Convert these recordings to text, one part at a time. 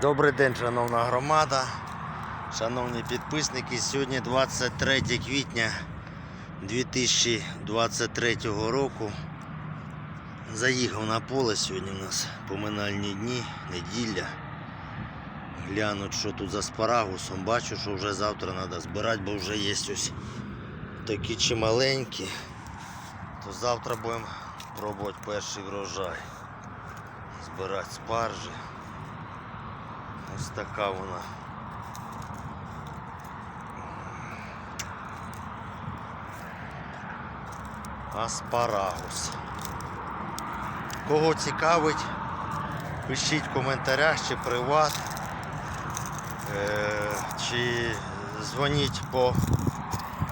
Добрий день, шановна громада, шановні підписники. Сьогодні 23 квітня 2023 року. Заїхав на поле сьогодні у нас поминальні дні, неділя. Глянуть, що тут за спарагусом. Бачу, що вже завтра треба збирати, бо вже є ось такі чималенькі. То завтра будемо пробувати перший врожай. Збирати спаржі. Ось така вона. Аспарагус. Кого цікавить, пишіть в коментарях чи приват, е, чи дзвоніть по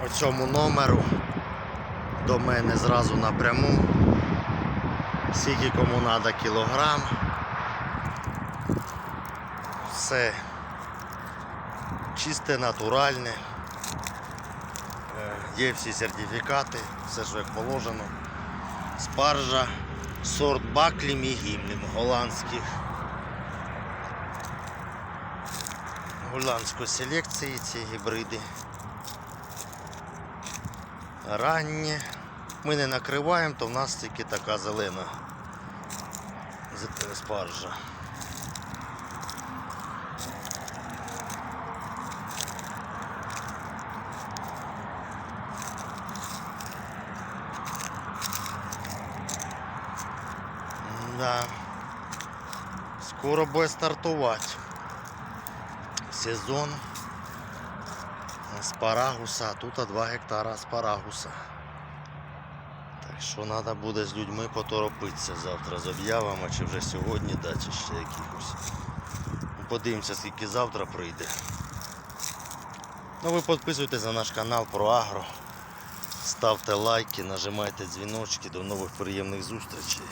оцьому номеру до мене зразу напряму. Скільки кому треба кілограм. Все чисте, натуральне. Е, Є всі сертифікати, все що як положено. Спаржа, сорт Баклім і гімнем голландських. Голландської селекції ці гібриди. Раннє. Ми не накриваємо, то в нас тільки така зелена спаржа. Да. Скоро буде стартувати сезон аспарагуса, тут 2 гектара аспарагуса. Так що треба буде з людьми поторопитися завтра з об'явами, чи вже сьогодні дати чи ще якихось. Ну, Подивимося, скільки завтра прийде. Ну ви підписуйтесь на наш канал про агро. Ставте лайки, нажимайте дзвіночки. До нових приємних зустрічей.